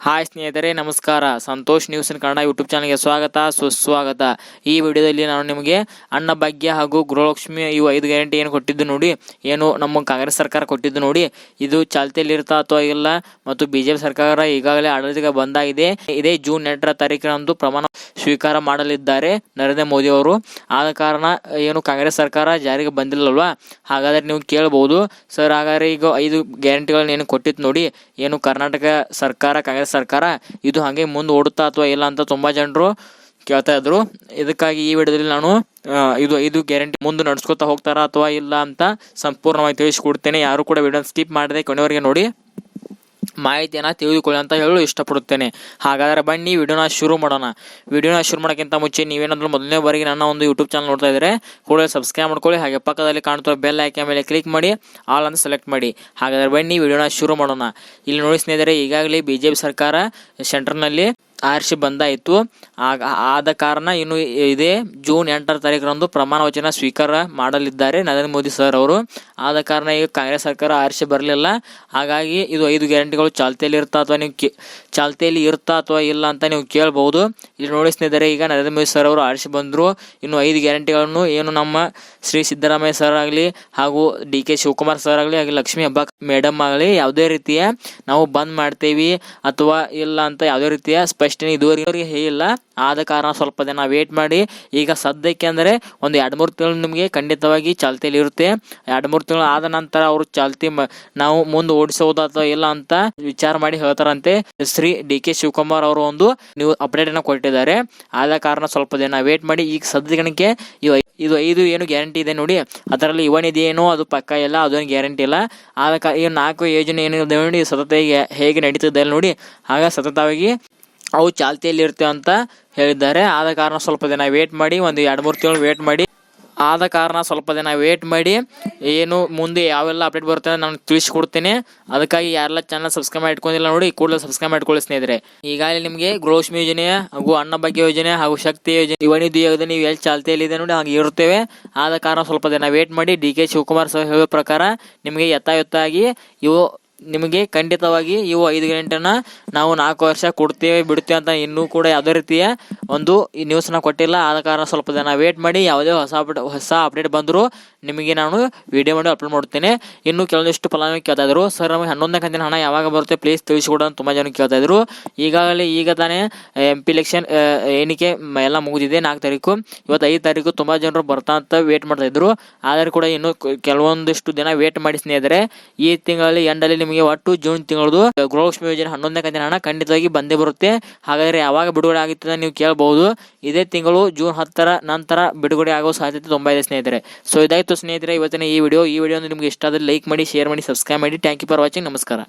Hi ಸ್ನೇಹಿತರೆ, ನಮಸ್ಕಾರ. Santosh news in Kannada YouTube ಚಾನಲ್ಗೆ ಸ್ವಾಗತ. ಸುಸ್ವಾಗತ. ಈ ವಿಡಿಯೋದಲ್ಲಿ ನಾನು ನಿಮಗೆ ಅನ್ನಭಾಗ್ಯ ಹಾಗೂ ಗೃಹಲಕ್ಷ್ಮಿ ಇವು ಐದು ಗ್ಯಾರಂಟಿ ಏನು ಕೊಟ್ಟಿದ್ದು ನೋಡಿ, ಏನು ನಮ್ಮ ಕಾಂಗ್ರೆಸ್ ಸರ್ಕಾರ ಕೊಟ್ಟಿದ್ದು ನೋಡಿ, ಇದು ಚಾಲ್ತಿಯಲ್ಲಿರ್ತಾ ಅಥವಾ ಇಲ್ಲ ಮತ್ತು ಬಿಜೆಪಿ ಸರ್ಕಾರ ಈಗಾಗಲೇ ಆಡಳಿತಕ್ಕೆ ಬಂದಾಗಿದೆ. ಇದೇ ಜೂನ್ ಎಂಟರ ತಾರೀಕಿನಂದು ಪ್ರಮಾಣ ಸ್ವೀಕಾರ ಮಾಡಲಿದ್ದಾರೆ ನರೇಂದ್ರ ಮೋದಿ ಅವರು. ಆದ ಕಾರಣ ಏನು ಕಾಂಗ್ರೆಸ್ ಸರ್ಕಾರ ಜಾರಿಗೆ ಬಂದಿಲ್ಲಲ್ವಾ? ಹಾಗಾದ್ರೆ ನೀವು ಕೇಳ್ಬೋದು. ಸರ್, ಹಾಗಾದ್ರೆ ಈಗ ಐದು ಗ್ಯಾರಂಟಿಗಳನ್ನ ಏನು ಕೊಟ್ಟಿತ್ತು ನೋಡಿ. ಏನು ಕರ್ನಾಟಕ ಸರ್ಕಾರ, ಕಾಂಗ್ರೆಸ್ ಸರ್ಕಾರ ಇದು ಹಾಗೆ ಮುಂದೆ ಓಡುತ್ತಾ ಅಥವಾ ಇಲ್ಲ ಅಂತ ತುಂಬ ಜನರು ಕೇಳ್ತಾ ಇದ್ರು. ಇದಕ್ಕಾಗಿ ಈ ವಿಡಿಯೋದಲ್ಲಿ ನಾನು ಇದು ಐದು ಗ್ಯಾರಂಟಿ ಮುಂದೆ ನಡೆಸ್ಕೊತಾ ಹೋಗ್ತಾರಾ ಅಥವಾ ಇಲ್ಲ ಅಂತ ಸಂಪೂರ್ಣವಾಗಿ ತಿಳಿಸ್ಕೊಡ್ತೇನೆ. ಯಾರು ಕೂಡ ವಿಡಿಯೋ ಸ್ಕಿಪ್ ಮಾಡದೆ ಕೊನೆವರೆಗೆ ನೋಡಿ. ಮಾಹಿತಿಯನ್ನು ತಿಳಿದುಕೊಳ್ಳಿ ಅಂತ ಹೇಳಲು ಇಷ್ಟಪಡುತ್ತೇನೆ. ಹಾಗಾದರೆ ಬನ್ನಿ, ವಿಡಿಯೋನ ಶುರು ಮಾಡೋಣ. ವಿಡಿಯೋನ ಶುರು ಮಾಡೋಕ್ಕಿಂತ ಮುಂಚೆ ನೀವೇನಾದರೂ ಮೊದಲನೇ ಬಾರಿಗೆ ನನ್ನ ಒಂದು ಯೂಟ್ಯೂಬ್ ಚಾನಲ್ ನೋಡ್ತಾ ಇದ್ದರೆ ಕೂಡಲೇ ಸಬ್ಸ್ಕ್ರೈಬ್ ಮಾಡ್ಕೊಳ್ಳಿ, ಹಾಗೆ ಪಕ್ಕದಲ್ಲಿ ಕಾಣ್ತಿರೋ ಬೆಲ್ ಆಯ್ಕೆ ಮೇಲೆ ಕ್ಲಿಕ್ ಮಾಡಿ ಆಲ್ ಅಂತ ಸೆಲೆಕ್ಟ್ ಮಾಡಿ. ಹಾಗಾದರೆ ಬನ್ನಿ, ವಿಡಿಯೋನ ಶುರು ಮಾಡೋಣ. ಇಲ್ಲಿ ನೋಡಿ ಸ್ನೇಹಿತರೆ, ಈಗಾಗಲೇ ಬಿ ಸರ್ಕಾರ ಸೆಂಟ್ರ್ನಲ್ಲಿ ಆರಿಸಿ ಬಂದಾಯಿತು. ಆಗ ಆದ ಕಾರಣ ಇನ್ನು ಇದೇ ಜೂನ್ ಎಂಟರ ತಾರೀಕರಂದು ಪ್ರಮಾಣ ವಚನ ಸ್ವೀಕಾರ ಮಾಡಲಿದ್ದಾರೆ ನರೇಂದ್ರ ಮೋದಿ ಸರ್ ಅವರು. ಆದ ಕಾರಣ ಈಗ ಕಾಂಗ್ರೆಸ್ ಸರ್ಕಾರ ಆರಿಸಿ ಬರಲಿಲ್ಲ. ಹಾಗಾಗಿ ಇದು ಐದು ಗ್ಯಾರಂಟಿಗಳು ಚಾಲ್ತಿಯಲ್ಲಿ ಇರ್ತಾ ಅಥವಾ ನೀವು ಚಾಲ್ತಿಯಲ್ಲಿ ಇರ್ತಾ ಅಥವಾ ಇಲ್ಲ ಅಂತ ನೀವು ಕೇಳಬಹುದು. ಇಲ್ಲಿ ನೋಡಿಸ್ತಿದ್ದಾರೆ ಈಗ ನರೇಂದ್ರ ಮೋದಿ ಸರ್ ಅವರು ಆರಿಸಿ ಬಂದರು. ಇನ್ನು ಐದು ಗ್ಯಾರಂಟಿಗಳನ್ನು ಏನು ನಮ್ಮ ಶ್ರೀ ಸಿದ್ದರಾಮಯ್ಯ ಸರ್ ಆಗಲಿ ಹಾಗೂ ಡಿ ಕೆ ಶಿವಕುಮಾರ್ ಸರ್ ಆಗಲಿ ಹಾಗೆ ಲಕ್ಷ್ಮೀ ಹಬ್ಬ ಮೇಡಮ್ ಆಗಲಿ ಯಾವುದೇ ರೀತಿಯ ನಾವು ಬಂದ್ ಮಾಡ್ತೀವಿ ಅಥವಾ ಇಲ್ಲ ಅಂತ ಯಾವುದೇ ರೀತಿಯ ಸ್ಪಷ್ಟನೆ ಇದುವರೆಗೆ ಹೇಳಿಲ್ಲ ಆದ ಕಾರಣ ಸ್ವಲ್ಪ ದಿನ ವೇಟ್ ಮಾಡಿ. ಈಗ ಸದ್ಯಕ್ಕೆ ಅಂದರೆ ಒಂದು ಎರಡು ಮೂರು ತಿಂಗಳು ನಿಮಗೆ ಖಂಡಿತವಾಗಿ ಚಾಲ್ತಿಯಲ್ಲಿ ಇರುತ್ತೆ. ಎರಡು ಮೂರು ತಿಂಗಳು ಆದ ನಂತರ ಅವರು ಚಾಲ್ತಿ ನಾವು ಮುಂದೆ ಓಡಿಸೋದು ಅಥವಾ ಇಲ್ಲ ಅಂತ ವಿಚಾರ ಮಾಡಿ ಹೇಳ್ತಾರಂತೆ ಶ್ರೀ ಡಿ ಕೆ ಶಿವಕುಮಾರ್ ಅವರು ಒಂದು ನೀವು ಅಪ್ಡೇಟ್ ಅನ್ನು ಕೊಟ್ಟಿದ್ದಾರೆ. ಆದ ಕಾರಣ ಸ್ವಲ್ಪ ದಿನ ವೇಟ್ ಮಾಡಿ. ಈಗ ಸದ್ಯಕ್ಕೆ ಇದು ಐದು ಏನು ಗ್ಯಾರಂಟಿ ಇದೆ ನೋಡಿ. ಅದರಲ್ಲಿ ಇವನಿದೆ ಏನೋ, ಅದು ಪಕ್ಕ ಇಲ್ಲ ಅದೊಂದು ಗ್ಯಾರಂಟಿ ಇಲ್ಲ. ಆದ ಕಾ, ಈ ನಾಲ್ಕು ಯೋಜನೆ ಏನಿದೆ ನೋಡಿ ಸತತ ಹೇಗೆ ನಡೀತಿದೆ ನೋಡಿ. ಆಗ ಸತತವಾಗಿ ಅವು ಚಾಲ್ತಿಯಲ್ಲಿ ಇರ್ತೇವೆ ಅಂತ ಹೇಳಿದ್ದಾರೆ. ಆದ ಕಾರಣ ಸ್ವಲ್ಪ ದಿನ ವೇಟ್ ಮಾಡಿ, ಒಂದು ಎರಡು ಮೂರು ತಿಂಗಳು ವೇಟ್ ಮಾಡಿ. ಆದ ಕಾರಣ ಸ್ವಲ್ಪ ದಿನ ವೇಟ್ ಮಾಡಿ. ಏನು ಮುಂದೆ ಯಾವೆಲ್ಲ ಅಪ್ಡೇಟ್ ಬರುತ್ತೆ ನಾನು ತಿಳಿಸ್ಕೊಡ್ತೀನಿ. ಅದಕ್ಕಾಗಿ ಯಾರೆಲ್ಲ ಚಾನಲ್ ಸಬ್ಸ್ಕ್ರೈಬ್ ಮಾಡ್ಕೊಂಡಿಲ್ಲ ನೋಡಿ, ಕೂಡಲೇ ಸಬ್ಸ್ಕ್ರೈಬ್ ಮಾಡ್ಕೊಳ್ಳಿ ಸ್ನೇಹಿತರೆ. ಈಗಾಗಲೇ ನಿಮಗೆ ಗೃಹಲಕ್ಷ್ಮಿ ಯೋಜನೆ ಹಾಗೂ ಅನ್ನ ಭಾಗ್ಯ ಯೋಜನೆ ಹಾಗೂ ಶಕ್ತಿ ಯೋಜನೆ ಇವನಿದ್ದು ಯೋಜನೆ ನೀವು ಎಲ್ಲಿ ಚಾಲ್ತಿಯಲ್ಲಿದೆ ನೋಡಿ ಹಾಗೆ ಇರುತ್ತೇವೆ. ಆದ ಕಾರಣ ಸ್ವಲ್ಪ ದಿನ ವೇಟ್ ಮಾಡಿ. ಡಿ ಕೆ ಶಿವಕುಮಾರ್ ಸರ್ ಹೇಳೋ ಪ್ರಕಾರ ನಿಮಗೆ ಯಥಾಯುತ್ತಾಗಿ ಇವು ನಿಮಗೆ ಖಂಡಿತವಾಗಿ ಇವು ಐದು ಗಂಟೆನ ನಾವು ನಾಲ್ಕು ವರ್ಷ ಕೊಡ್ತೇವೆ, ಬಿಡ್ತೇವೆ ಅಂತ ಇನ್ನೂ ಕೂಡ ಯಾವುದೇ ರೀತಿಯ ಒಂದು ಈ ನ್ಯೂಸ್ನ ಕೊಟ್ಟಿಲ್ಲ. ಆದ ಕಾರಣ ಸ್ವಲ್ಪ ದಿನ ವೇಟ್ ಮಾಡಿ, ಯಾವುದೇ ಹೊಸ ಅಪ್ಡೇಟ್ ಹೊಸ ಅಪ್ಡೇಟ್ ಬಂದರೂ ನಿಮಗೆ ನಾನು ವಿಡಿಯೋ ಮಾಡಿ ಅಪ್ಲೋಡ್ ಮಾಡ್ತೇನೆ. ಇನ್ನು ಕೆಲವೊಂದಿಷ್ಟು ಫಲಾನುಭವಿ ಕೇಳ್ತಾ ಇದ್ರು. ಸರ್, ನಮಗೆ ಹನ್ನೊಂದನೇ ಕಂತಿನ ಹಣ ಯಾವಾಗ ಬರುತ್ತೆ? ಪ್ಲೀಸ್ ತಿಳಿಸಿಕೊಡು ಅಂತ ತುಂಬ ಜನ ಕೇಳ್ತಾ ಇದ್ರು. ಈಗಾಗಲೇ ಈಗ ತಾನೇ ಎಂ ಪಿ ಎಲೆಕ್ಷನ್ ಎಣಿಕೆ ಎಲ್ಲ ಮುಗಿದಿದೆ, ನಾಲ್ಕು ತಾರೀಕು. ಇವತ್ತು ಐದು ತಾರೀಕು ತುಂಬ ಜನರು ಬರ್ತಾ ಅಂತ ವೇಟ್ ಮಾಡ್ತಾ ಇದ್ರು. ಆದರೆ ಕೂಡ ಇನ್ನು ಕೆಲವೊಂದಿಷ್ಟು ದಿನ ವೇಟ್ ಮಾಡಿ ಸ್ನೇಹಿತರೆ, ಈ ತಿಂಗಳಲ್ಲಿ ಎಂಡಲ್ಲಿ ನಿಮಗೆ ಒಟ್ಟು ಜೂನ್ ತಿಂಗಳದು ಗೃಹಲಕ್ಷ್ಮಿ ಯೋಜನೆ ಹನ್ನೊಂದನೇ ಕಂತಿನ ಹಣ ಖಂಡಿತವಾಗಿ ಬಂದೇ ಬರುತ್ತೆ. ಹಾಗಾದ್ರೆ ಯಾವಾಗ ಬಿಡುಗಡೆ ಆಗುತ್ತೆ ಅಂತ ನೀವು ಕೇಳಬಹುದು ಇದೇ ತಿಂಗಳು ಜೂನ್ ಹತ್ತರ ನಂತರ ಬಿಡುಗಡೆ ಆಗೋ ಸಾಧ್ಯತೆ ತುಂಬ ಇದೆ ಸ್ನೇಹಿತರೆ. ಸೊ ಇದಾಯಿತು ಸ್ನೇಹಿತರೆ, ಇವತ್ತಿನ ಈ ವಿಡಿಯೋ. ಈ ವಿಡಿಯೋ ನಿಮಗೆ ಇಷ್ಟ ಆದರೆ ಲೈಕ್ ಮಾಡಿ ಶೇರ್ ಮಾಡಿ ಸಬ್ಸ್ಕ್ರೈಬ್ ಮಾಡಿ. ಥ್ಯಾಂಕ್ ಯು ಫಾರ್ ವಾಚಿಂಗ್ ನಮಸ್ಕಾರ.